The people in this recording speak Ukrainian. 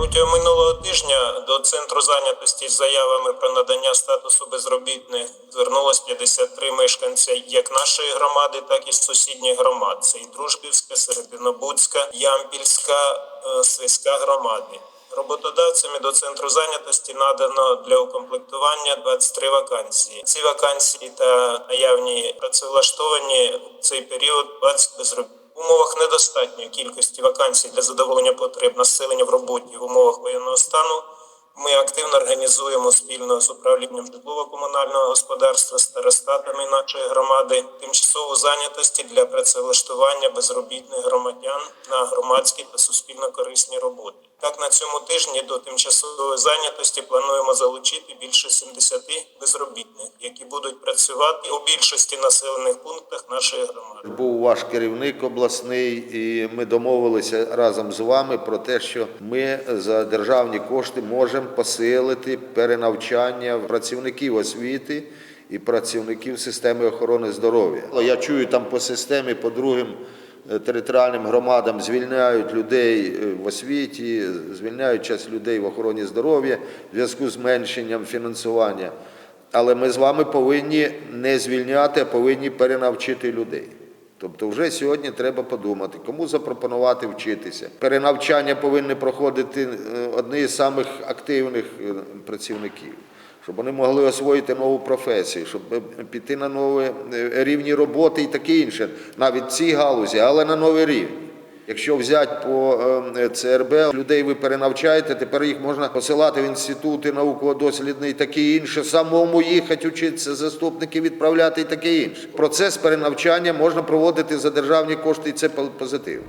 Протягом минулого тижня до центру зайнятості з заявами про надання статусу безробітних звернулось 53 мешканця як нашої громади, так і сусідніх громад. Це і Дружбівська, Серединобудська, Ямпільська, е, Свиська громади. Роботодавцями до центру зайнятості надано для укомплектування 23 вакансії. Ці вакансії та наявні працевлаштовані в цей період 20 безробітних. Умовах недостатньої кількості вакансій для задоволення потреб населення в роботі в умовах воєнного стану ми активно організуємо спільно з управлінням житлово-комунального господарства, старостатами нашої громади тимчасову зайнятості для працевлаштування безробітних громадян на громадські та суспільно корисні роботи. Так, на цьому тижні до тимчасової зайнятості плануємо залучити більше 70 безробітних, які будуть працювати у більшості населених пунктах нашої громади. Був ваш керівник обласний, і ми домовилися разом з вами про те, що ми за державні кошти можемо посилити перенавчання працівників освіти і працівників системи охорони здоров'я. Я чую там по системі, по другим е, територіальним громадам звільняють людей е, в освіті, звільняють час людей в охороні здоров'я в зв'язку з зменшенням фінансування. Але ми з вами повинні не звільняти, а повинні перенавчити людей. Тобто, вже сьогодні треба подумати, кому запропонувати вчитися. Перенавчання повинні проходити е, одні з самих активних е, працівників, щоб вони могли освоїти нову професію, щоб е, піти на нові рівні роботи і таке інше, навіть в цій галузі, але на новий рівень. Якщо взяти по е, ЦРБ, людей ви перенавчаєте, тепер їх можна посилати в інститути науково-дослідний таке інше, самому їхати вчитися, заступники відправляти і таке інше. Процес перенавчання можна проводити за державні кошти, і це позитивно.